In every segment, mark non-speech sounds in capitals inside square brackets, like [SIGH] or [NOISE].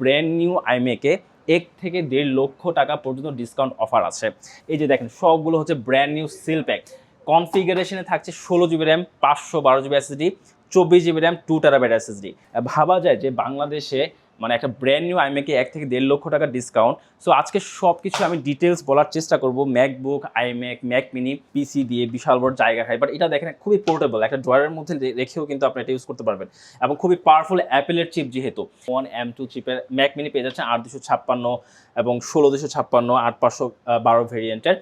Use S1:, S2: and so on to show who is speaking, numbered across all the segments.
S1: Brand new আইমেকে এক থেকে দেড় লক্ষ টাকা পর্যন্ত ডিসকাউন্ট অফার আছে। এই যে দেখেন, সবগুলো হচ্ছে ব্র্যান্ড নিউ সিল প্যাক কনফিগারেশনে থাকছে ষোলো জিবি র্যাম পাঁচশো বারো জিবি এসএসডি চব্বিশ GB RAM two terabyte SSD ভাবা যায় যে বাংলাদেশে মানে একটা ব্র্যান্ড নিউ আইমেকে এক থেকে দেড় লক্ষ টাকা ডিসকাউন্ট সো আজকে সব কিছু আমি ডিটেলস বলার চেষ্টা করব। MacBook iMac Mac mini PC দিয়ে বিশাল বড় জায়গা খায়। বাট এটা দেখেন, খুবই পোর্টেবল একটা ড্রয়ারের মধ্যে রেখেও কিন্তু আপনি এটা ইউজ করতে পারবেন। এবং খুবই পাওয়ারফুল অ্যাপেলের চিপ যেহেতু। ওয়ান এম টু চিপের ম্যাক মিনি পেয়ে যাচ্ছেন আট দুশো ছাপ্পান্ন এবং ষোলো দুশো ছাপ্পান্ন, আট পাঁচশো বারো ভেরিয়েন্টের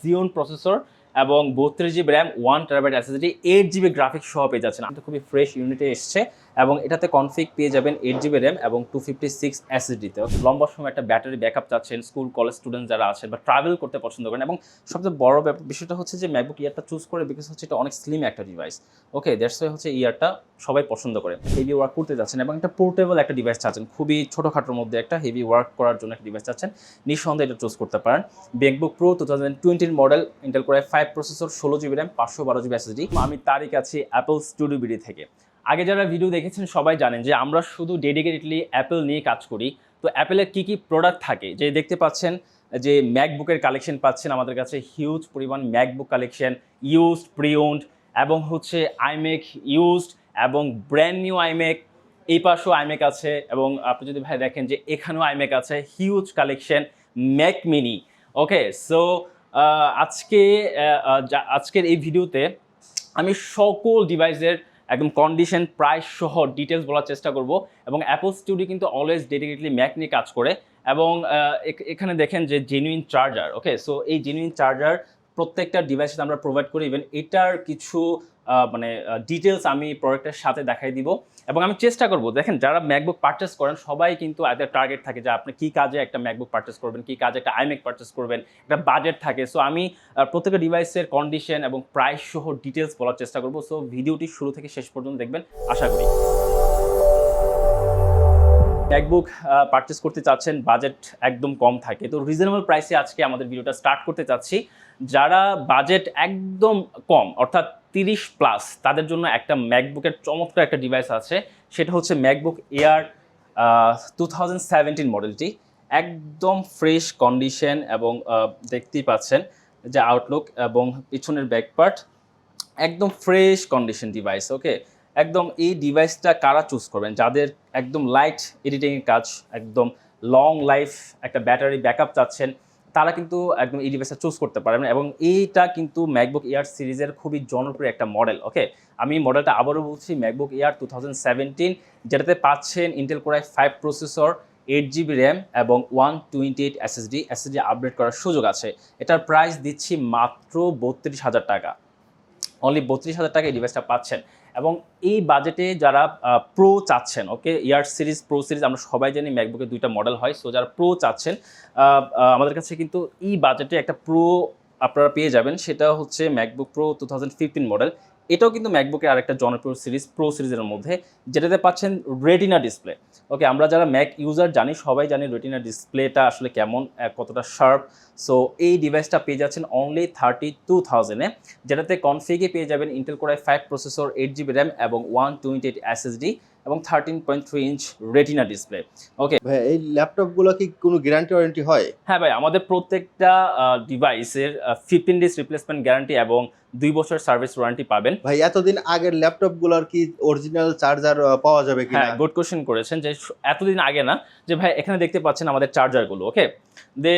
S1: জিওন প্রসেসর এবং বত্রিশ GB RAM one terabyte SSD eight GB graphics সহ পেয়ে যাচ্ছেন। এটা খুবই ফ্রেশ ইউনিটে এসছে এবং এটাতে কনফিগ পেয়ে যাবেন এইট জিবি র্যাম এবং টু ফিফটি সিক্স এসএসডিতে লম্বা সময় একটা ব্যাটারি ব্যাকআপ চাচ্ছেন স্কুল কলেজ স্টুডেন্ট যারা আছেন বা ট্রাভেল করতে পছন্দ করেন এবং সবচেয়ে বড় বিষয়টা হচ্ছে যে ম্যাকবুক ইয়ারটা চুজ করে বিকজ হচ্ছে এটা অনেক স্লিম একটা ডিভাইস ওকে ওয়াই হচ্ছে ইয়ারটা সবাই পছন্দ করে। হেভি ওয়ার্ক করতে যাচ্ছেন এবং একটা পোর্টেবল একটা ডিভাইস চাচ্ছেন। খুবই ছোটোখাটোর মধ্যে একটা হেভি ওয়ার্ক করার জন্য একটা ডিভাইস চাচ্ছেন। নিঃসন্দেহে এটা চুজ করতে পারেন। ম্যাকবুক প্রো টু থাউজেন্ড টোয়েন্টির model Intel core five processor ষোলো জিবি র্যাম পাঁচশো বারো জিবি এসএসডি আমি তারিখ আছি অ্যাপল স্টুডিও বিডি থেকে। আগে যারা ভিডিও দেখেছেন, সবাই জানেন যে আমরা শুধু ডেডিকেটেডলি অ্যাপেল নিয়ে কাজ করি। তো অ্যাপেলের কী কী প্রোডাক্ট থাকে? যে দেখতে পাচ্ছেন, যে ম্যাকবুকের কালেকশন পাচ্ছেন আমাদের কাছে হিউজ পরিমাণ ম্যাকবুক কালেকশন ইউজড প্রিওন্ড এবং হচ্ছে আইমেক ইউজড এবং ব্র্যান্ড নিউ আইমেক এই পাশেও আইমেক আছে, এবং আপনি যদি ভাই দেখেন যে এখানেও আইমেক আছে huge collection Mac mini okay so আজকে আজকের এই ভিডিওতে আমি সকল ডিভাইসের একদম কন্ডিশন প্রাইস সহ ডিটেলস বলার চেষ্টা করব এবং অ্যাপল স্টুডিও কিন্তু অলওয়েজ ডেডিকেটলি ম্যাক নিয়ে কাজ করে এবং এখানে দেখেন যে জেনুইন চার্জার ওকে সো এই জেনুইন চার্জার প্রত্যেকটা ডিভাইসে আমরা প্রোভাইড করি ইভেন এটার কিছু মানে ডিটেলস আমি প্রোডাক্টের সাথে দেখাই দিব। এবং আমি চেষ্টা করব, দেখেন যারা ম্যাকবুক পারচেস করেন, সবাই কিন্তু একটা টার্গেট থাকে যে আপনি কী কাজে একটা ম্যাকবুক পারচেস করবেন, কী কাজে একটা আইম্যাক পারচেস করবেন, একটা বাজেট থাকে। সো আমি প্রত্যেকটা ডিভাইসের কন্ডিশন এবং প্রাইস সহ ডিটেলস বলার চেষ্টা করব। সো ভিডিওটি শুরু থেকে শেষ পর্যন্ত দেখবেন, আশা করি। ম্যাকবুক পারচেস করতে চাচ্ছেন বাজেট একদম কম থাকে। তো রিজনেবল প্রাইসে আজকে আমাদের ভিডিওটা স্টার্ট করতে চাচ্ছি। যারা বাজেট একদম কম, অর্থাৎ তিরিশ প্লাস তাদের জন্য একটা ম্যাকবুকের চমৎকার একটা ডিভাইস আছে। সেটা হচ্ছে ম্যাকবুক এয়ার টু থাউজেন্ড মডেলটি একদম ফ্রেশ কন্ডিশন এবং দেখতেই পাচ্ছেন যে আউটলুক এবং পিছনের ব্যাক পার্ট একদম ফ্রেশ কন্ডিশন ডিভাইস ওকে একদম এই ডিভাইসটা কারা চুজ করবেন? যাদের একদম লাইট এডিটিংয়ের কাজ, একদম লং লাইফ একটা ব্যাটারি ব্যাকআপ চাচ্ছেন তারা কিন্তু একদম এই ডিভাইসটা চুজ করতে পারবেন এবং এইটা কিন্তু ম্যাকবুক এয়ার সিরিজের খুবই জনপ্রিয় একটা মডেল ওকে আমি মডেলটা আবারও বলছি ম্যাকবুক এয়ার টু থাউজেন্ড যেটাতে পাচ্ছেন Intel core i five processor eight GB RAM এবং one twenty eight SSD SSD update করার সুযোগ আছে। এটার প্রাইস দিচ্ছি মাত্র বত্রিশ হাজার টাকা। অনলি বত্রিশ হাজার টাকা এই ডিভাইসটা পাচ্ছেন। এবং এই বাজেটে যারা প্রো চাচ্ছেন okay air series pro series আমরা সবাই জানি ম্যাকবুকের দুইটা মডেল হয় সো যারা প্রো চাচ্ছেন আমাদের কাছে কিন্তু এই বাজেটে একটা প্রো আপনারা পেয়ে যাবেন, সেটা হচ্ছে ম্যাকবুক প্রো টু মডেল এটাও কিন্তু ম্যাকবুকের আরেকটা জনপ্রিয় সিরিজ প্রো সিরিজের মধ্যে, যেটাতে পাচ্ছেন রেটিনা ডিসপ্লে ওকে আমরা যারা ম্যাক ইউজার জানি, সবাই জানি রেটিনা ডিসপ্লেটা আসলে কেমন কতটা শার্প সো এই ডিভাইসটা পেয়ে যাচ্ছেন অনলি থার্টি টু থাউজেন্ডে যেটাতে কনফিগে পেয়ে যাবেন Intel core i five processor eight GB RAM এবং ওয়ান টোয়েন্টি এইট এসএসডি এবং thirteen point three inch retina display okay
S2: ভাই এই ল্যাপটপগুলো কি কোনো গ্যারান্টি ওয়ারেন্টি হয়?
S1: হ্যাঁ ভাই আমাদের প্রত্যেকটা ডিভাইসের ফিফটিন ডেজ রিপ্লেসমেন্ট গ্যারান্টি এবং দুই বছর সার্ভিস ওয়ারেন্টি পাবেন।
S2: ভাই এতদিন আগের ল্যাপটপগুলোর কি অরিজিনাল চার্জার পাওয়া যাবে কিনা?
S1: হ্যাঁ গুড কোশ্চেন করেছেন যে এতদিন আগে না যে ভাই এখানে দেখতে পাচ্ছেন আমাদের চার্জারগুলো okay the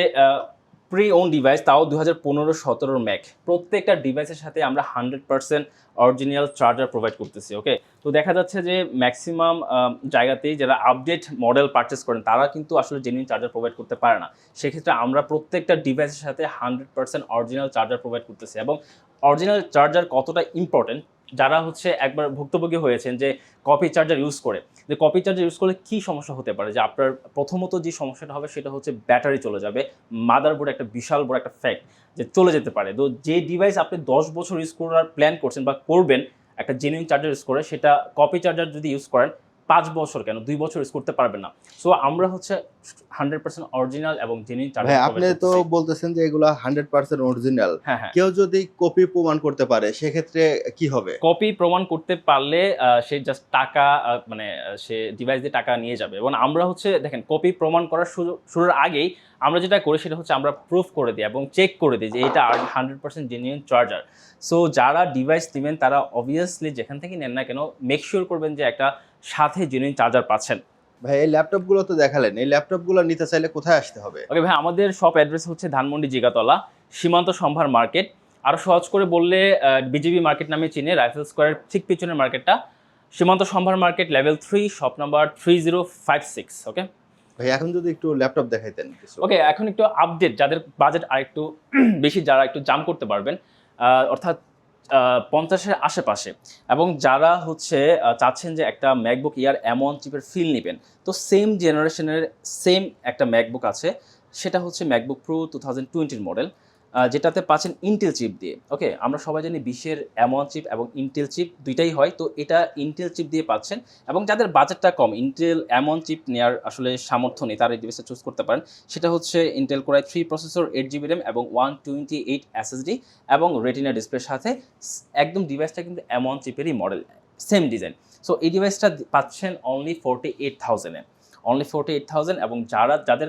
S1: pre owned device তাও দু হাজার পনেরো সতেরোর ম্যাক প্রত্যেকটা ডিভাইসের সাথে আমরা hundred percent original charger provide করতেছি ওকে তো দেখা যাচ্ছে যে ম্যাক্সিমাম জায়গাতেই যারা আপডেট মডেল পারচেস করেন, তারা কিন্তু আসলে জেনুইন চার্জার প্রোভাইড করতে পারে না। সেক্ষেত্রে আমরা প্রত্যেকটা ডিভাইসের সাথে hundred percent original charger provide করতেছি এবং অরিজিনাল চার্জার কতটা ইম্পর্টেন্ট যারা হচ্ছে একবার ভুক্তভোগী হয়েছেন যে কপি চার্জার ইউজ করে, যে কপি চার্জার ইউজ করলে কি সমস্যা হতে পারে? যে আপনার প্রথমত যে সমস্যাটা হবে সেটা হচ্ছে ব্যাটারি চলে যাবে মাদারবোর্ড একটা বিশাল বড় একটা ফ্যাক্ট যে চলে যেতে পারে। তো যে ডিভাইস আপনি দশ বছর ইউজ করার প্ল্যান করছেন বা করবেন, একটা জেনুইন চার্জার ইউজ করে, সেটা কপি চার্জার যদি ইউজ করেন পাঁচ বছর কেন? দুই বছর ইউজ করতে পারবেন না। সো আমরা হচ্ছে হান্ড্রেড পার্সেন্ট অরিজিনাল এবং জেনুইন
S2: ভাই আপনি তো বলতেছেন যে এগুলা হান্ড্রেড পার্সেন্ট অরিজিনাল কেউ যদি কপি প্রমাণ করতে পারে সেক্ষেত্রে কি হবে?
S1: কপি প্রমাণ করতে পারলে সে জাস্ট টাকা মানে সে ডিভাইস দিয়ে টাকা নিয়ে যাবে। এবং আমরা হচ্ছে দেখেন কপি প্রমাণ করার শুরু- শুরুর আগেই আমরা যেটা করি সেটা হচ্ছে আমরা প্রুফ করে দিই এবং চেক করে দিই যে এটা hundred percent genuine charger so যারা ডিভাইস নেবেন তারা অবভিয়াসলি যেখান থেকে নেন না কেন মেক শিওর করবেন যে একটা সাথে জেনুইন চার্জার পাচ্ছেন।
S2: ভাই এই ল্যাপটপগুলো তো দেখালেন এই ল্যাপটপগুলো নিতে চাইলে কোথায় আসতে হবে?
S1: ওকে ভাই আমাদের শপ অ্যাড্রেস হচ্ছে ধানমন্ডি জিগাতলা সীমান্ত সম্ভার মার্কেট আরও সহজ করে বললে বিজিবি মার্কেট নামে চিনে রাইফেল স্কোয়ারের ঠিক পিছনের মার্কেটটা Shimanto Shambhar market level three shop number three zero five six okay
S2: ভাই এখন যদি একটু ল্যাপটপ দেখাইতেন
S1: ওকে এখন একটু আপডেট যাদের বাজেট আর একটু বেশি যারা একটু জাম করতে পারবেন অর্থাৎ পঞ্চাশের আশেপাশে। এবং যারা হচ্ছে চাচ্ছেন যে একটা ম্যাকবুক ইয়ার এমন চিপের ফিল নেবেন, তো সেম জেনারেশনের সেম একটা ম্যাকবুক আছে। সেটা হচ্ছে ম্যাকবুক প্রো টু থাউজেন্ড টোয়েন্টির মডেল যেটাতে পাচ্ছেন ইন্টেল চিপ দিয়ে। ওকে আমরা সবাই জানি বিশ্বের এমন চিপ এবং ইন্টেল চিপ দুইটাই হয়। তো এটা ইন্টেল চিপ দিয়ে পাচ্ছেন এবং যাদের বাজেটটা কম ইন্টেল এমন চিপ নেওয়ার আসলে সামর্থ্য নেই, তারা এই ডিভাইসটা চুজ করতে পারেন। সেটা হচ্ছে Intel Core i three processor eight GB RAM এবং ওয়ান টোয়েন্টি এইট এসএসডি এবং রেটিনা ডিসপ্লের সাথে একদম ডিভাইসটা কিন্তু এমন চিপেরই মডেল সেম ডিজাইন সো এই ডিভাইসটা পাচ্ছেন অনলি ফোরটি এইট থাউজেন্ডে অনলি ফোরটি এইট থাউজেন্ড এবং যারা, যাদের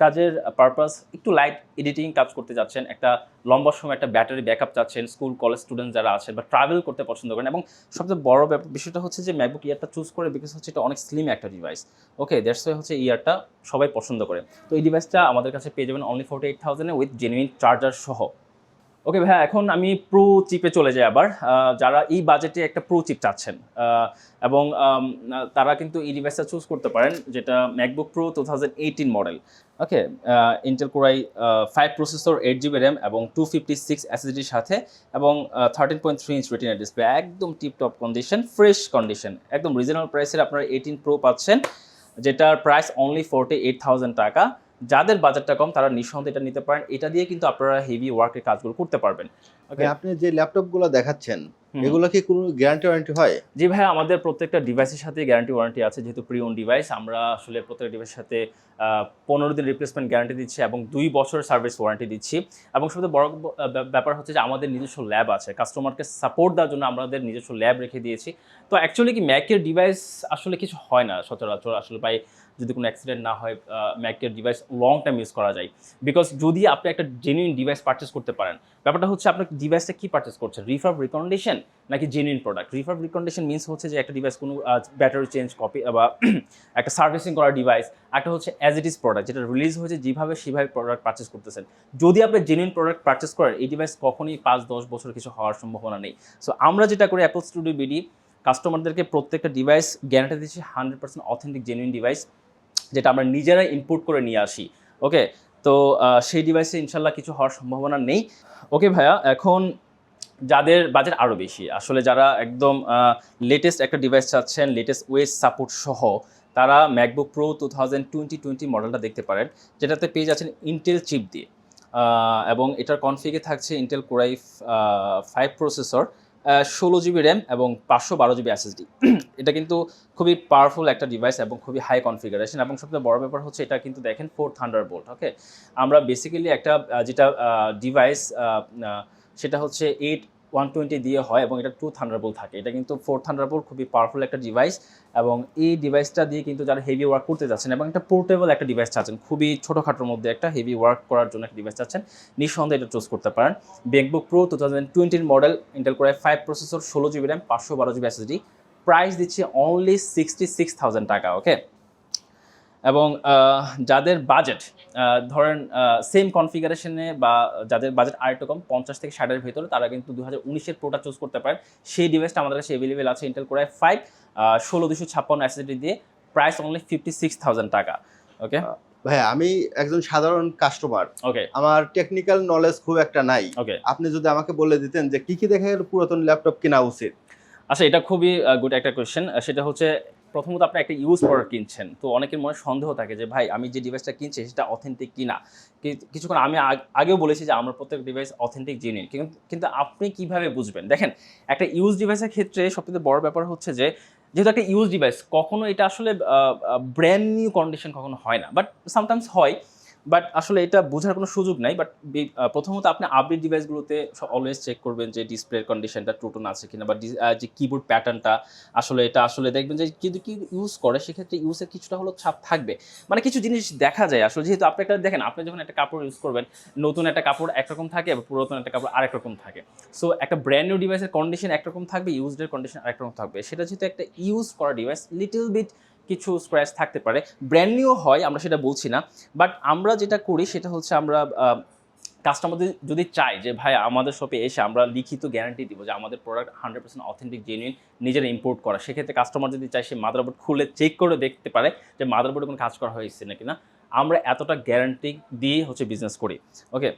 S1: কাজের পারপাস একটু লাইট এডিটিং কাজ করতে যাচ্ছেন, একটা লম্বা সময় একটা ব্যাটারি ব্যাকআপ চাচ্ছেন স্কুল কলেজ স্টুডেন্ট যারা আছেন বা ট্রাভেল করতে পছন্দ করেন এবং সবচেয়ে বড় বিষয়টা হচ্ছে যে ম্যাকবুক ইয়ারটা চুজ করে বিকজ হচ্ছে এটা অনেক স্লিম একটা ডিভাইস ওকে দ্যাটস ওয়াই হচ্ছে ইয়ারটা সবাই পছন্দ করে। তো এই ডিভাইসটা আমাদের কাছে পেয়ে যাবেন অনলি ফোর্টি এইট থাউজেন্ডে উইথ জেনুইন চার্জার সহ। ওকে ভাইয়া, এখন আমি প্রো চিপে চলে যাই আবার। যারা এই বাজেটে একটা প্রো চিপ চাচ্ছেন এবং তারা কিন্তু এই ডিভাইসটা চুজ করতে পারেন, যেটা MacBook Pro two thousand model okay Intel Core i five processor eight GB RAM এবং টু ফিফটি সিক্স সাথে, এবং thirteen point three inch retina display একদম টিপটপ কন্ডিশন ফ্রেশ কন্ডিশন একদম রিজনেবল প্রাইসের আপনারা এইটিন প্রো পাচ্ছেন, যেটার প্রাইস অনলি ফোরটি এইট টাকা। যাদের বাজারটা কম তারা নিঃসন্দেহে এটা নিতে পারেন। এটা দিয়ে কিন্তু আপনারা হেভি ওয়ার্কের কাজগুলো করতে পারবেন।
S2: আপনি যে ল্যাপটপগুলো দেখাচ্ছেন এগুলো কি কোনো গ্যারান্টি ওয়ারেন্টি হয়?
S1: জি ভাই আমাদের প্রত্যেকটা ডিভাইসের সাথে গ্যারান্টি ওয়ারেন্টি আছে। যেহেতু প্রি ওন ডিভাইস আমরা আসলে প্রত্যেকটা ডিভাইসের সাথে পনেরো দিন রিপ্লেসমেন্ট গ্যারান্টি দিচ্ছি এবং দুই বছর সার্ভিস ওয়ারেন্টি দিচ্ছি। এবং সবথেকে বড় ব্যাপার হচ্ছে যে আমাদের নিজস্ব ল্যাব আছে। কাস্টমারকে সাপোর্ট দেওয়ার জন্য আমাদের নিজস্ব ল্যাব রেখে দিয়েছি। তো অ্যাকচুয়ালি কি ম্যাকের ডিভাইস আসলে কিছু হয় না সচরাচর। আসলে ভাই যদি কোনো অ্যাক্সিডেন্ট না হয় ম্যাকের ডিভাইস লং টাইম ইউজ করা যায়। বিকজ যদি আপনি একটা জেনুইন ডিভাইস পারচেস করতে পারেন, ব্যাপারটা হচ্ছে আপনার ডিভাইসটা কী পারচেস করছেন রিফার্ব রিকন্ডিশন নাকি genuine product refurb recondition means হচ্ছে যে একটা ডিভাইস কোনো ব্যাটারি চেঞ্জ কপি বা [CLEARS THROAT] একটা সার্ভিসিং করা ডিভাইস একটা হচ্ছে অ্যাজ ইট ইজ প্রোডাক্ট যেটা রিলিজ হয়েছে যেভাবে সেভাবে প্রোডাক্ট পারচেস করতেছেন। যদি আপনি জেনুইন প্রোডাক্ট পারচেস করেন, এই ডিভাইস কখনই পাঁচ, দশ বছর কিছু হওয়ার সম্ভাবনা নেই। সো আমরা যেটা করি অ্যাপল স্টুডিও বিডি কাস্টমারদেরকে প্রত্যেকটা ডিভাইস গ্যারান্টি দিচ্ছি hundred percent authentic genuine device যেটা আমরা নিজেরাই ইম্পোর্ট করে নিয়ে আসি ওকে তো সেই ডিভাইসে ইনশাল্লাহ কিছু হওয়ার সম্ভাবনা নেই। ওকে ভাইয়া, এখন যাদের বাজেট আরও বেশি, আসলে যারা একদম লেটেস্ট একটা ডিভাইস চাচ্ছেন লেটেস্ট ওয়েস সাপোর্ট সহ, তারা MacBook Pro two thousand twenty twenty মডেলটা দেখতে পারেন, যেটাতে পেয়ে যাচ্ছেন ইন্টেল চিপ দিয়ে। এবং এটার কনফিগে থাকছে Intel Core i five processor ষোলো জিবি র্যাম এবং পাঁচশো বারো জিবি এসএসডি [CLEARS THROAT] এটা কিন্তু খুবই পাওয়ারফুল একটা ডিভাইস এবং খুবই হাই কনফিগারেশন এবং সবচেয়ে বড় ব্যাপার হচ্ছে এটা কিন্তু দেখেন ফোর থান্ডার বোল্ট ওকে আমরা বেসিক্যালি একটা যেটা ডিভাইস সেটা হচ্ছে এইট ওয়ান টোয়েন্টি দিয়ে হয় এবং এটা টু থান্ডারবোল্ট থাকে। এটা কিন্তু ফোর থান্ডারবোল্ট খুবই পাওয়ারফুল একটা ডিভাইস এবং এই ডিভাইসটা দিয়ে কিন্তু যারা হেভি ওয়ার্ক করতে যাচ্ছেন এবং একটা পোর্টেবল একটা ডিভাইস চাচ্ছেন, খুবই ছোটোখাটোর মধ্যে একটা হেভি ওয়ার্ক করার জন্য একটা ডিভাইস চাচ্ছেন, নিঃসন্দেহে এটা চুজ করতে পারেন। বেকবুক প্রো টু থাউজেন্ড টোয়েন্টির model Intel core five processor ষোলো জিবি র্যাম পাঁচশো বারো জিবি এসএসডি প্রাইস দিচ্ছে অনলি সিক্সটি সিক্স থাউজেন্ড টাকা ওকে এবং যাদের বাজেট ধরেন সেম কনফিগারেশনে বা যাদের বাজেট আরেকটু কম পঞ্চাশ থেকে ষাটের ভেতরে তারা কিন্তু দু হাজার উনিশের প্রোটা চুজ করতে পারেন। সেই ডিভাইসটা আমাদের কাছে অ্যাভেলেবেল আছে ইন্টেল কোরাই ফাইভ ষোলো দুশো ছাপ্পান্ন এসএসডি দিয়ে price only fifty six thousand টাকা ওকে
S2: ভাই আমি একজন সাধারণ কাস্টমার
S1: ওকে
S2: আমার টেকনিক্যাল নলেজ খুব একটা নাই।
S1: ওকে
S2: আপনি যদি আমাকে বলে দিতেন যে কি কি দেখে পুরাতন ল্যাপটপ কেনা উচিত?
S1: আচ্ছা এটা খুবই গুড একটা কোয়েশ্চেন সেটা হচ্ছে প্রথমত আপনি একটা ইউজ প্রোডাক্ট কিনছেন, তো অনেকের মনে সন্দেহ থাকে যে, ভাই, আমি যে ডিভাইসটা কিনছি, সেটা অথেন্টিক কিনা? কিছুক্ষণ আমি আগেও বলেছি যে, আমরা প্রত্যেক ডিভাইস অথেন্টিক জিনিস কিন্তু কিন্তু আপনি কীভাবে বুঝবেন? দেখেন, একটা ইউজ ডিভাইসের ক্ষেত্রে সবথেকে বড় ব্যাপার হচ্ছে যে, যেহেতু একটা ইউজ ডিভাইস কখনো এটা আসলে ব্র্যান্ড নিউ কন্ডিশন কখনো হয় না। বাট সামটাইমস হয় বাট আসলে এটা বোঝার কোনো সুযোগ নাই বাট প্রথমত আপনি আপডেট ডিভাইসগুলোতে অলওয়েজ চেক করবেন যে ডিসপ্লের কন্ডিশনটা টুটন আছে কিনা বা যে কিবোর্ড প্যাটার্নটা আসলে এটা আসলে দেখবেন যে কিন্তু কি ইউজ করে সেক্ষেত্রে ইউজের কিছুটা হলো ছাপ থাকবে। মানে কিছু জিনিস দেখা যায় আসলে, যেহেতু আপনি একটা দেখেন, আপনি যখন একটা কাপড় ইউজ করবেন, নতুন একটা কাপড় একরকম থাকে এবং পুরাতন একটা কাপড় আরেক রকম থাকে। সো একটা ব্র্যান্ড নিউ ডিভাইসের কন্ডিশন একরকম থাকবে ইউজডের কন্ডিশন আরেক রকম থাকবে। সেটা যেহেতু একটা ইউজ করা ডিভাইস লিটল বিট কিছু স্ক্র্যাচ থাকতে পারে। ব্র্যান্ড নিউ হয়, আমরা সেটা বলছি না। বাট আমরা যেটা করি, সেটা হচ্ছে আমরা কাস্টমারদের যদি চাই যে, ভাই, আমাদের শপে এসে আমরা লিখিত গ্যারান্টি দিব যে, আমাদের product hundred percent authentic genuine নিজেরা ইম্পোর্ট করা। সেক্ষেত্রে কাস্টমার যদি চায়, সে মাদারবোর্ড খুলে চেক করে দেখতে পারে যে মাদারবোর্ডে কোনো কাজ করা হয়েছে নাকি না। আমরা এতটা গ্যারান্টি দিয়ে হচ্ছে বিজনেস করি। ওকে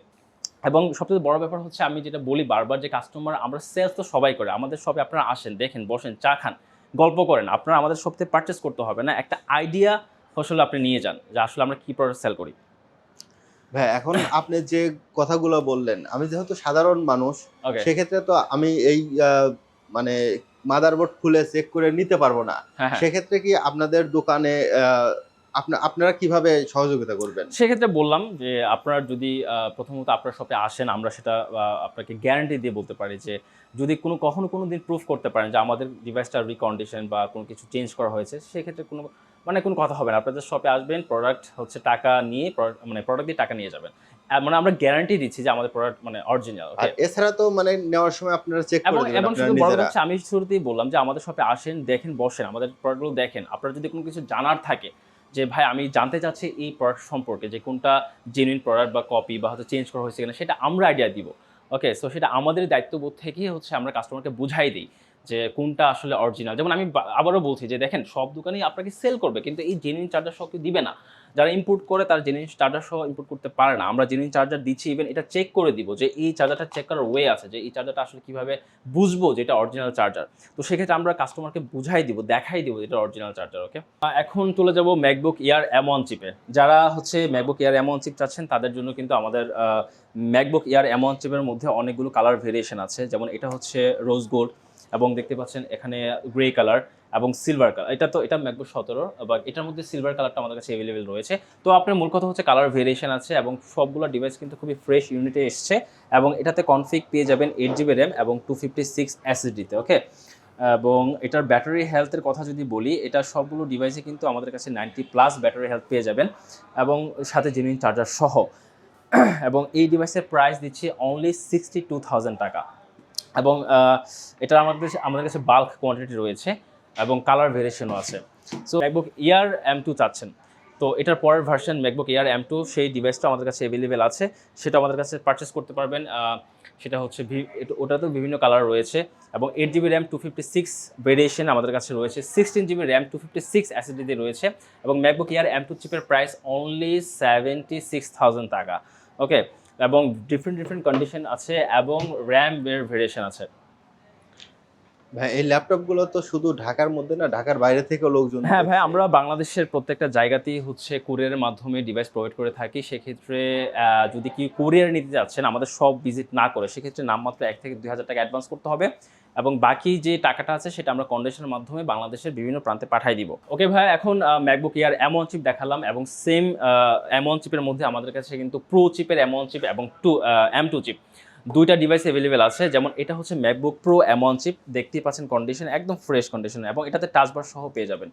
S1: এবং সবচেয়ে বড় ব্যাপার হচ্ছে, আমি যেটা বলি বারবার যে কাস্টমার আমরা সেলস তো সবাই করে। আমাদের শপে আপনারা আসেন, দেখেন, বসেন, চা খান। গল্প করেন। আপনারা আমাদের শপ থেকে পারচেস করতে হবে না। একটা আইডিয়া ফসল আপনি নিয়ে যান যে আসলে আমরা কি প্রোডাক্ট সেল করি।
S2: ভাই এখন আপনি যে কথাগুলো বললেন আমি যেহেতু সাধারণ মানুষ সেক্ষেত্রে তো আমি এই মানে মাদারবোর্ড খুলে চেক করে নিতে পারব না।
S1: হ্যাঁ হ্যাঁ।
S2: সেক্ষেত্রে কি আপনাদের দোকানে আপনারা কীভাবে সহযোগিতা করবেন?
S1: সেক্ষেত্রে বললাম যে আপনারা যদি প্রথমত আপনার শপে আসেন আমরা সেটা আপনাকে গ্যারান্টি দিয়ে বলতে পারি যে যদি কোনো কখনো কোনো দিন প্রুফ করতে পারেন যে আমাদের ডিভাইসটা রিকন্ডিশন বা কোনো কিছু চেঞ্জ করা হয়েছে সেক্ষেত্রে কোনো মানে কোনো কথা হবে না। আপনাদের শপে আসবেন প্রোডাক্ট হচ্ছে টাকা নিয়ে মানে প্রোডাক্ট দিয়ে টাকা নিয়ে যাবেন। মানে আমরা গ্যারান্টি দিচ্ছি যে আমাদের প্রোডাক্ট মানে অরিজিনাল
S2: আর এছাড়া তো মানে নেওয়ার সময় আপনারা চেক করে দিবেন
S1: এবং শুধু বড় হচ্ছে আমি শুরুতেই বললাম যে আমাদের শপে আসেন দেখেন বসেন আমাদের প্রোডাক্টগুলো দেখেন। আপনার যদি কোনো কিছু জানার থাকে যে ভাই আমি জানতে চাচ্ছি এই প্রোডাক্ট সম্পর্কে যে কোনটা জেনুইন প্রোডাক্ট বা কপি বা হয়তো চেঞ্জ করা হয়েছে কিনা সেটা আমরা আইডিয়া দিব। ওকে সো সেটা আমাদের দায়িত্ববোধ থেকেই হচ্ছে আমরা কাস্টমারকে বুঝাই দিই যে কোনটা আসলে অরিজিনাল যেমন আমি আবারও বলছি যে দেখেন, সব দোকানেই আপনাকে সেল করবে, কিন্তু এই জেনুইন চার্জার সবকে দিবে না। যারা ইম্পোর্ট করে তারা জেনুইন চার্জার সহ ইম্পোর্ট করতে পারে না, আমরা জেনুইন চার্জার দিচ্ছি ইভেন এটা চেক করে দিব যে এই চার্জারটা চেক করার ওয়ে আছে, যে এই চার্জারটা আসলে কীভাবে বুঝব যে এটা অরিজিনাল চার্জার তো সেক্ষেত্রে আমরা কাস্টমারকে বুঝাই দিব, দেখাই দিব এটা অরিজিনাল চার্জার ওকে এখন চলে যাব ম্যাকবুক ইয়ার এমন চিপে যারা হচ্ছে ম্যাকবুক ইয়ার এমন চিপ চাচ্ছেন, তাদের জন্য কিন্তু আমাদের ম্যাকবুক ইয়ার এমন চিপের মধ্যে অনেকগুলো কালার ভেরিয়েশন আছে। যেমন এটা হচ্ছে রোজ গোল্ড এবং দেখতে পাচ্ছেন এখানে গ্রে কালার এবং সিলভার কালার এটা তো, এটা ম্যাকবুক সতেরো বা এটার মধ্যে সিলভার কালারটা আমাদের কাছে অ্যাভেলেবেল রয়েছে। তো আপনার মূল কথা হচ্ছে কালার ভেরিয়েশন আছে এবং সবগুলো ডিভাইস কিন্তু খুবই ফ্রেশ ইউনিটে এসছে এবং এটাতে কনফিগ পেয়ে যাবেন এইট জিবি র্যাম এবং টু ফিফটি সিক্স এসএসডিতে ওকে এবং এটার ব্যাটারি হেলথের কথা যদি বলি, এটা সবগুলো ডিভাইসে কিন্তু আমাদের কাছে নাইনটি প্লাস ব্যাটারি হেলথ পেয়ে যাবেন এবং সাথে জেনুইন চার্জার সহ। এবং এই ডিভাইসের প্রাইস দিচ্ছি অনলি সিক্সটি টু থাউজেন্ড টাকা। এবং এটা আমাদের আমাদের কাছে বাল্ক কোয়ান্টিটি রয়েছে। এবং কালার ভেরিয়েশনও আছে। So MacBook Air M two চাচ্ছেন। তো এটার পরের version MacBook Air M two সেই ডিভাইসটা আমাদের কাছে অ্যাভেলেবেল আছে। সেটা আমাদের কাছে পারচেস করতে পারবেন। সেটা হচ্ছে এটা- ওটাতেও বিভিন্ন কালার রয়েছে এবং eight GB RAM two fifty six variation আমাদের কাছে রয়েছে। Sixteen GB RAM two fifty six অ্যাসিডিতে রয়েছে এবং ম্যাকবুক ইয়ার এম টু চিপের price only seventy six thousand টাকা। ওকে এবং ডিফারেন্ট ডিফারেন্ট কন্ডিশন আছে এবং র্যাম এর ভেরিয়েশন আছে।
S2: ভাই এই ল্যাপটপগুলো তো শুধু ঢাকার মধ্যে না ঢাকার বাইরে থেকেও লোকজন
S1: হ্যাঁ ভাই আমরা বাংলাদেশের প্রত্যেকটা জায়গাতেই হচ্ছে কুরিয়ারের মাধ্যমে ডিভাইস প্রোভাইড করে থাকি। সেক্ষেত্রে যদি কি কুরিয়ার নিতে যাচ্ছেন আমাদের সব ভিজিট না করে সেক্ষেত্রে নামমাত্র এক থেকে দুই হাজার টাকা অ্যাডভান্স করতে হবে এবং বাকি যে টাকাটা আছে সেটা আমরা কন্ডিশনের মাধ্যমে বাংলাদেশের বিভিন্ন প্রান্তে পাঠাই দিব। ওকে ভাই এখন ম্যাকবুক ইয়ার এমন চিপ দেখালাম এবং সেম এমন চিপের মধ্যে আমাদের কাছে কিন্তু প্রো চিপের এমন চিপ এবং টু এম টু চিপ দুইটা ডিভাইস অ্যাভেলেবেল আছে, যেমন এটা হচ্ছে ম্যাকবুক প্রো এমন চিপ দেখতেই পাচ্ছেন কন্ডিশন একদম ফ্রেশ কন্ডিশন এবং এটাতে টাচবার সহ পেয়ে যাবেন।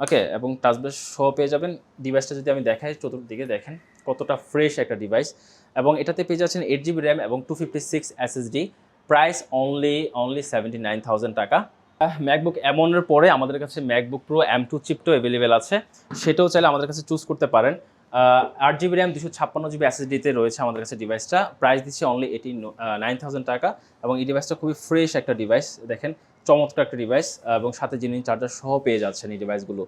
S1: ওকে এবং টাচবার সহ পেয়ে যাবেন। ডিভাইসটা যদি আমি দেখাই, চতুর্দিকে দেখেন কতটা ফ্রেশ একটা ডিভাইস এবং এটাতে পেয়ে যাচ্ছেন এইট জিবি র্যাম এবং two fifty six SSD price only only seventy nine টাকা। ম্যাকবুক এমনের পরে আমাদের কাছে ম্যাকবুক প্রো এম টু চিপটাও অ্যাভেলেবেল আছে। সেটাও চাইলে আমাদের কাছে চুজ করতে পারেন। আট জিবি র্যাম দুশো ছাপ্পান্ন জিবি এসএসডিতে রয়েছে আমাদের কাছে ডিভাইসটা প্রাইস দিচ্ছে অনলি এটি নাইন টাকা এবং এই ডিভাইসটা খুবই ফ্রেশ একটা ডিভাইস দেখেন, চমৎকার একটা ডিভাইস এবং সাথে যিনি চার্জার সহ পেয়ে যাচ্ছেন এই ডিভাইসগুলো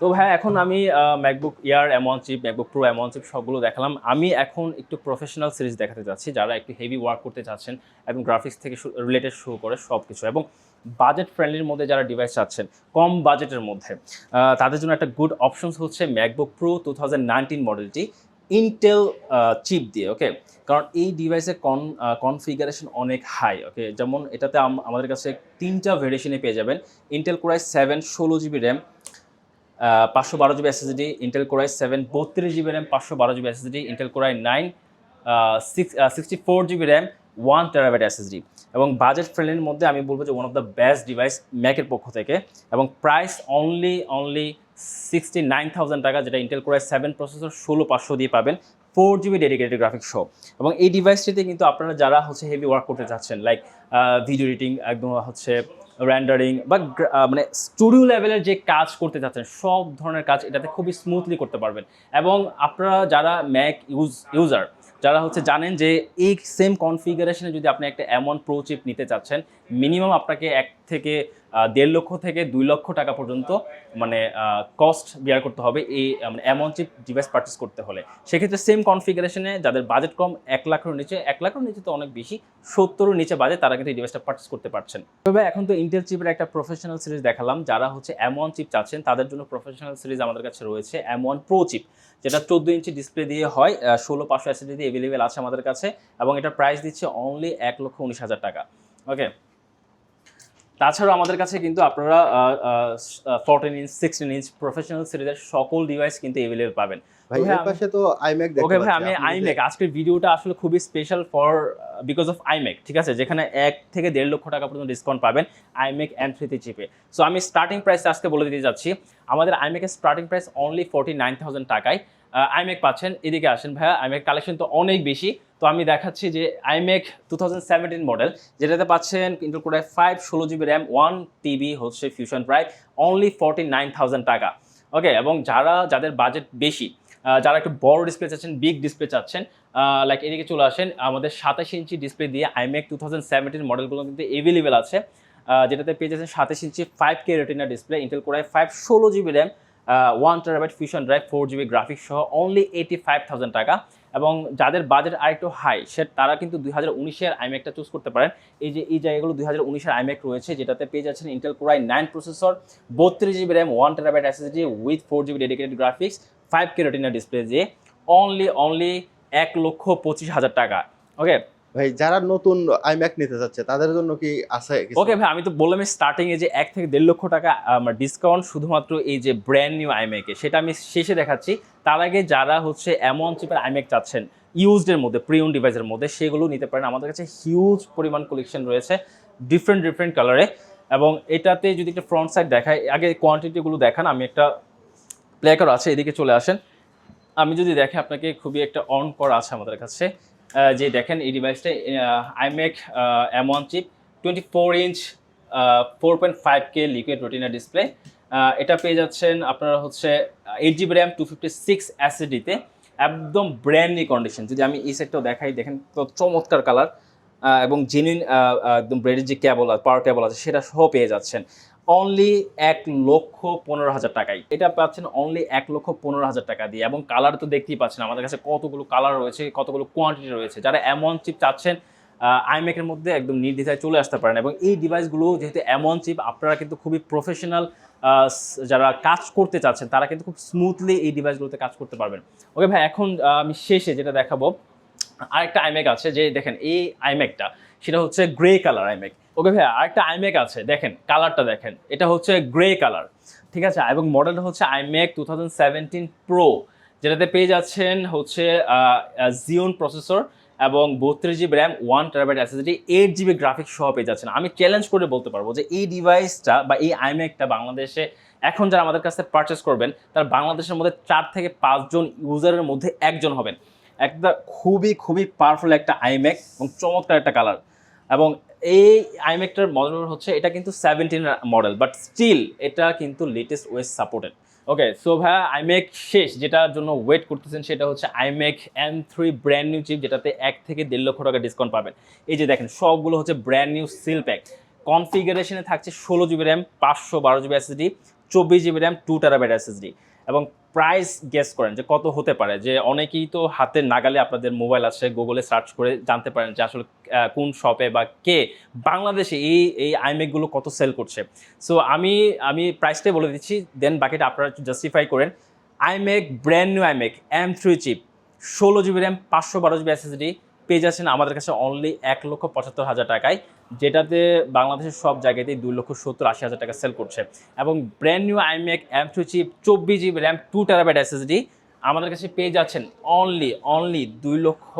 S1: তো ভাই, এখন আমি MacBook Air M one chip MacBook Pro M one chip সবগুলো দেখালাম। আমি এখন একটু প্রফেশনাল সিরিজ দেখাতে চাচ্ছি, যারা একটু হেভি ওয়ার্ক করতে চাচ্ছেন এবং গ্রাফিক্স থেকে রিলেটেড শুরু করে সব কিছু এবং বাজেট ফ্রেন্ডলির মধ্যে যারা ডিভাইস চাচ্ছেন, কম বাজেটের মধ্যে তাদের জন্য একটা গুড অপশনস হচ্ছে ম্যাকবুক প্রো টু মডেলটি ইন্টেল চিপ দিয়ে ওকে কারণ এই ডিভাইসের কন কনফিগারেশন অনেক হাই ওকে যেমন এটাতে আম- আমাদের কাছে তিনটা ভেরিয়েশনে পেয়ে যাবেন। ইন্টেল কোরাই সেভেন ষোলো জিবি র্যাম পাঁচশো বারো GB SSD Intel Core i seven বত্রিশ জিবি র্যাম পাঁচশো বারো GB SSD Intel Core i nine six sixty four GB RAM one terabyte SSD এবং বাজেট ফ্রেন্ডের মধ্যে আমি বলব যে one of the best device ম্যাকের পক্ষ থেকে। এবং price only only sixty nine thousand টাকা, যেটা ইন্টেল কোরাই সেভেন প্রসেসর ষোলো পাঁচশো দিয়ে পাবেন। ফোর জিবি ডেডিকেটেড গ্রাফিক্স শো এবং এই ডিভাইসটিতে কিন্তু আপনারা যারা হচ্ছে হেভি ওয়ার্ক করতে চাচ্ছেন লাইক ভিডিও এডিটিং একদম হচ্ছে র্যান্ডারিং বা মানে স্টুডিও লেভেলের যে কাজ করতে চাচ্ছেন, সব ধরনের কাজ এটাতে খুবই স্মুথলি করতে পারবেন। এবং আপনারা যারা ম্যাক ইউজ ইউজার যারা হচ্ছে জানেন যে এই সেম কনফিগারেশনে যদি আপনি একটা এমন প্রো চিপ নিতে চাচ্ছেন মিনিমাম আপনাকে এক থেকে দেড় লক্ষ থেকে দুই লক্ষ টাকা পর্যন্ত মানে কস্ট বিয়ার করতে হবে এই মানে এমন চিপ ডিভাইস পারচেস করতে হলে। সেক্ষেত্রে সেম কনফিগারেশনে যাদের বাজেট কম, এক লাখের নিচে, এক লাখের নিচে তো অনেক বেশি সত্তরের নিচে বাজে তারা কিন্তু এই ডিভাইসটা পারচেস করতে পারছেন। তবে এখন তো ইন্টেল চিপের একটা প্রফেশনাল সিরিজ দেখালাম, যারা হচ্ছে এমন চিপ চাচ্ছেন, তাদের জন্য প্রফেশনাল সিরিজ আমাদের কাছে রয়েছে এমন প্রো চিপ যেটা চোদ্দ ইঞ্চি ডিসপ্লে দিয়ে হয় ষোলো পাঁচশো এসএসডি দিয়ে অ্যাভেলেবেল আছে আমাদের কাছে, এবং এটা প্রাইস দিচ্ছে অনলি এক লক্ষ উনিশ হাজার টাকা। ওকে তাছাড়াও আমাদের কাছে কিন্তু আপনারা fourteen inch sixteen inch professional সিরিজের সকল ডিভাইস কিন্তু অ্যাভেলেবেল পাবেন।
S2: এর
S1: আমি-
S2: পাশে তো আইম্যাক
S1: ওকে ভাই আমি
S2: আপনি
S1: আইমেক আজকের ভিডিওটা আসলে খুবই special for because of iMac ঠিক আছে? যেখানে এক থেকে দেড় লক্ষ টাকা পর্যন্ত ডিসকাউন্ট পাবেন আইমেক এম থ্রিতে চিপে সো আমি স্টার্টিং প্রাইস আজকে বলে দিতে যাচ্ছি। আমাদের আইমেকের starting price only forty nine thousand টাকায় আইমেক পাচ্ছেন। এদিকে আসেন ভাইয়া আইমেক কালেকশন তো অনেক বেশি। তো আমি দেখাচ্ছি যে আইমেক টু থাউজেন্ড মডেল যেটাতে পাচ্ছেন ইন্টার কোডায় ফাইভ ষোলো জিবি র্যাম ওয়ান টিবি হচ্ছে fusion price only forty nine thousand টাকা। ওকে এবং যারা, যাদের বাজেট বেশি যারা একটু বড় ডিসপ্লে চাচ্ছেন বিগ ডিসপ্লে চাচ্ছেন লাইক এদিকে চলে আসেন, আমাদের সাতাশ ইঞ্চি ডিসপ্লে দিয়ে আইমেক টু থাউজেন্ড সেভেন্টিন মডেলগুলো কিন্তু এভেলেবেল আছে যেটাতে পেয়ে যাচ্ছেন সাতাশ inch five K retina display Intel Core i five ষোলো GB RAM one terabyte fusion drive four GB graphics সহ অনলি এইটি ফাইভ থাউজেন্ড টাকা। এবং যাদের বাজেট আরেকটু হাই সে তারা কিন্তু দুই হাজার উনিশের আইম্যাকটা চুজ করতে পারেন। এই যে, এই জায়গাগুলো দুই হাজার উনিশের আইম্যাক রয়েছে, যেটাতে পেয়ে যাচ্ছেন Intel Core i nine processor বত্রিশ GB RAM one terabyte SSD with four GB dedicated graphics five K retina display যে অনলি অনলি এক লক্ষ পঁচিশ হাজার টাকা। ওকে
S2: ভাই, যারা নতুন আইম্যাক নিতে চাচ্ছে তাদের জন্য কি আছে
S1: ওকে ভাই, আমি তো বললাম স্টার্টিং এ যে এক থেকে দেড় লক্ষ টাকা আমার ডিসকাউন্ট শুধুমাত্র এই যে ব্র্যান্ড নিউ আইম্যাকে সেটা আমি শেষে দেখাচ্ছি। তার আগে যারা হচ্ছে এমন চিপের আইম্যাক চাচ্ছেন ইউজডের মধ্যে প্রিয়ন ডিভাইসের মধ্যে, সেগুলো নিতে পারেন। আমাদের কাছে হিউজ পরিমাণ কালেকশন রয়েছে ডিফারেন্ট ডিফারেন্ট কালারে এবং এটাতে যদি একটা ফ্রন্ট সাইড দেখায় আগে কোয়ান্টিটিগুলো দেখান, আমি একটা প্লেকার আছে, এদিকে চলে আসেন। আমি যদি দেখে আপনাকে, খুবই একটা অন করা আছে আমাদের কাছে। যে দেখেন এই ডিভাইসটা iMac M one chip twenty four inch four point five K liquid retina display এটা পেয়ে যাচ্ছেন আপনারা হচ্ছে eight GB RAM two fifty six অ্যাসিডিতে একদম ব্র্যান্ড কন্ডিশন যদি আমি এই সেটটাও দেখাই, দেখেন তো চমৎকার কালার এবং জেনুইন একদম ব্রেডের যে কেবল পাওয়ার কেবল আছে, সেটা সহ পেয়ে যাচ্ছেন। অনলি এক লক্ষ পনেরো হাজার টাকায় এটা পাচ্ছেন অনলি এক লক্ষ পনেরো হাজার টাকা দিয়ে এবং কালার তো দেখতেই পাচ্ছেন, আমাদের কাছে কতগুলো কালার রয়েছে, কতগুলো কোয়ান্টিটি রয়েছে। যারা এমন চিপ চাচ্ছেন আইমেকের মধ্যে একদম নির্দ্বিধায় চলে আসতে পারেন এবং এই ডিভাইসগুলো যেহেতু এমন চিপ আপনারা কিন্তু খুবই প্রফেশনাল যারা কাজ করতে চাচ্ছেন, তারা কিন্তু খুব স্মুথলি এই ডিভাইসগুলোতে কাজ করতে পারবেন। ওকে ভাই, এখন আমি শেষে যেটা দেখাবো, আরেকটা আইম্যাক আছে যে দেখেন, এই আইম্যাকটা সেটা হচ্ছে গ্রে কালার আইমেক ওকে ভাই আরেকটা আইমেক আছে, দেখেন কালারটা দেখেন। এটা হচ্ছে গ্রে কালার ঠিক আছে? এবং মডেলটা হচ্ছে আইমেক টু থাউজেন্ড প্রো যেটাতে পেয়ে যাচ্ছেন হচ্ছে জিওন প্রসেসর এবং বত্রিশ GB RAM one terabyte SSD eight GB graphics সহ পেয়ে যাচ্ছেন। আমি চ্যালেঞ্জ করে বলতে পারব যে এই ডিভাইসটা বা এই আইম্যাকটা বাংলাদেশে এখন যারা আমাদের কাছ পারচেস করবেন, তারা বাংলাদেশের মধ্যে চার থেকে পাঁচজন ইউজারের মধ্যে একজন হবেন। একটা খুবই খুবই পাওয়ারফুল একটা আইম্যাক এবং চমৎকার একটা কালার এবং এই আইম্যাকটার মডেল হচ্ছে, এটা কিন্তু সেভেন্টিন মডেল বাট স্টিল এটা কিন্তু latest OS supported okay so ভাইয়া আইম্যাক শেষ, যেটার জন্য ওয়েট করতেছেন সেটা হচ্ছে iMac M three brand new chip যেটাতে এক থেকে দেড় লক্ষ টাকা ডিসকাউন্ট পাবেন। এই যে দেখেন, সবগুলো হচ্ছে ব্র্যান্ড নিউ সিল প্যাক কনফিগারেশনে থাকছে ষোলো জিবি র্যাম পাঁচশো বারো জিবি এসএসডি চব্বিশ GB RAM two terabyte SSD এবং প্রাইস গেস করেন যে কত হতে পারে, যে অনেকেই তো হাতের নাগালে আপনাদের মোবাইল আছে গুগলে সার্চ করে জানতে পারেন যে আসলে কোন শপে বা কে বাংলাদেশে এই এই আইমেকগুলো কত সেল করছে। সো আমি আমি প্রাইসটাই বলে দিচ্ছি দেন বাকিটা আপনারা জাস্টিফাই করেন। IMac brand new iMac M three chip ষোলো জিবি র্যাম পাঁচশো বারো জিবি এসএসডি পেয়ে যাচ্ছেন আমাদের কাছে অনলি এক লক্ষ পঁচাত্তর হাজার টাকায়, যেটাতে বাংলাদেশের সব জায়গাতেই দুই লক্ষ সত্তর আশি হাজার টাকা সেল করছে। এবং brand new iMac M two chip চব্বিশ GB RAM two terabyte SSD আমাদের কাছে পেয়ে যাচ্ছেন অনলি অনলি দুই লক্ষ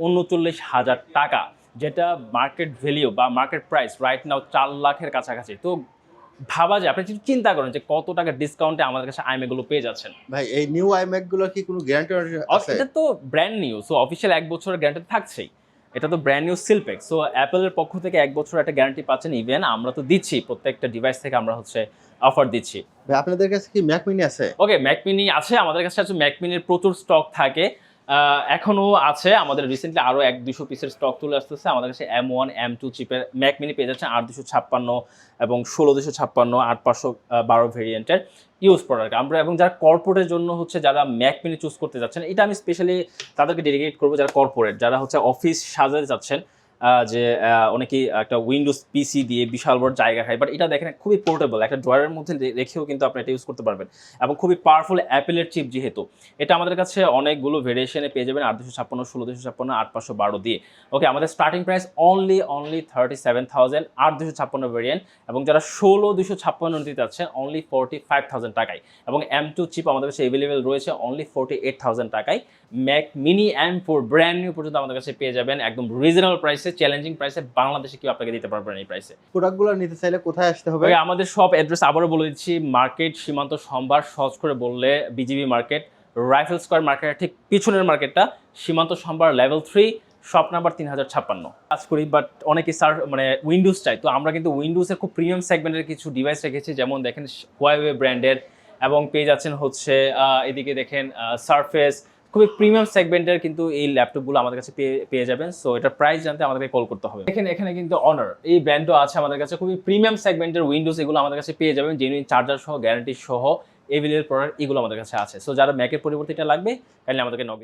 S1: উনচল্লিশ হাজার টাকা, যেটা মার্কেট ভ্যালিউ বা মার্কেট প্রাইস রাইট নাও চার লাখের কাছাকাছি। তো ভাবা যায়। আপনি যদি চিন্তা করেন যে কত টাকা ডিসকাউন্টে আমাদের কাছে আইম্যাকগুলো পেয়ে যাচ্ছেন।
S2: ভাই এই নিউ আইম্যাকগুলো কি কোনো গ্যারান্টি আছে?
S1: এটা তো ব্র্যান্ড নিউ সো অফিশিয়াল এক বছরের গ্যারান্টি থাকছেই। এটা তো ব্র্যান্ড নিউ সিলপেক সো অ্যাপেলের পক্ষ থেকে এক বছর একটা গ্যারান্টি পাচ্ছেন ইভেন আমরা তো দিচ্ছি প্রত্যেকটা ডিভাইস থেকে আমরা হচ্ছে অফার দিচ্ছি।
S2: ভাই আপনাদের কাছে কি ম্যাক মিনি আছে?
S1: ওকে ম্যাকমিনি আছে আমাদের কাছে আছে ম্যাকমিনির প্রচুর স্টক থাকে। আহ, এখনও আছে। আমাদের রিসেন্টলি আরও এক দুশো পিসের স্টক তুলে আসতেছে। আমাদের কাছে এম ওয়ান এম টু চিপের ম্যাক মিনি পেয়ে যাচ্ছে আট দুশো ছাপ্পান্ন এবং ষোলো দুশো ছাপ্পান্ন আট পাঁচশো বারো ভেরিয়েন্টের ইউজ প্রোডাক্ট আমরা এবং যারা কর্পোরেটের জন্য হচ্ছে যারা ম্যাক মিনি চুজ করতে যাচ্ছেন এটা আমি স্পেশালি তাদেরকে ডেডিকেট করব যারা কর্পোরেট যারা হচ্ছে অফিস সাজাতে যাচ্ছেন। যে অনেকেই একটা উইন্ডোজ পিসি দিয়ে বিশাল বড় জায়গা খায় বাট এটা দেখেন খুবই পোর্টেবল একটা ড্রয়ারের মধ্যে রেখেও কিন্তু আপনি এটা ইউজ করতে পারবেন। এবং খুবই পাওয়ারফুল অ্যাপেলের চিপ যেহেতু, এটা আমাদের কাছে অনেকগুলো ভেরিয়েশনে পেয়ে যাবেন, আট দুশো ছাপ্পান্ন, ষোলো দুশো ছাপ্পান্ন, আট পাঁচশো বারো দিয়ে। ওকে আমাদের starting price only only thirty seven thousand আট দুশো ছাপ্পান্ন ভেরিয়েন্ট এবং যারা ষোলো দুশো ছাপ্পান্ন নিতে যাচ্ছেন অনলি ফোরটি ফাইভ থাউজেন্ড টাকায়। এবং এম টু চিপ আমাদের কাছে অ্যাভেলেবেল রয়েছে অনলি ফোরটি এইট থাউজেন্ড টাকায়। Mac mini M four brand new পর্যন্ত আমাদের কাছে পেয়ে যাবেন, একদম রিজনেবল প্রাইসে চ্যালেঞ্জিং প্রাইসে বাংলাদেশে কেউ আপনাকে দিতে পারবেন এই প্রাইসে
S2: প্রোডাক্টগুলো নিতে চাইলে কোথায় আসতে হবে?
S1: আমাদের সব অ্যাড্রেস আবারও বলে দিচ্ছি মার্কেট সীমান্ত সম্ভার সহজ করে বললে বিজিবি মার্কেট রাইফেল স্কোয়ার মার্কেটের ঠিক পিছনের মার্কেটটা সীমান্ত সম্ভার লেভেল থ্রি শপ নাম্বার তিন হাজার ছাপ্পান্ন। কাজ করি বাট অনেকে সার মানে উইন্ডোজ চাই তো আমরা কিন্তু উইন্ডোজের খুব প্রিমিয়াম সেগমেন্টের কিছু ডিভাইস রেখেছি যেমন দেখেন হোয়াইওয়ে ব্র্যান্ডের এবং পেয়ে যাচ্ছেন হচ্ছে আহ, এদিকে দেখেন সারফেস খুবই প্রিমিয়াম সেগমেন্টের কিন্তু এই ল্যাপটপগুলো আমাদের কাছে পেয়ে পেয়ে যাবেন। সো এটার প্রাইস জানতে আমাদেরকে কল করতে হবে। দেখেন, এখানে কিন্তু অনার এই ব্র্যান্ডও আছে আমাদের কাছে। খুবই প্রিমিয়াম সেগমেন্টের উইন্ডোজ এগুলো আমাদের কাছে পেয়ে যাবেন। জেনুইন চার্জার সহ গ্যারান্টি সহ এভিলের প্রোডাক্ট এগুলো আমাদের কাছে আছে। সো যারা ম্যাকের পরিবর্তে এটা লাগবে তাহলে আমাদেরকে নক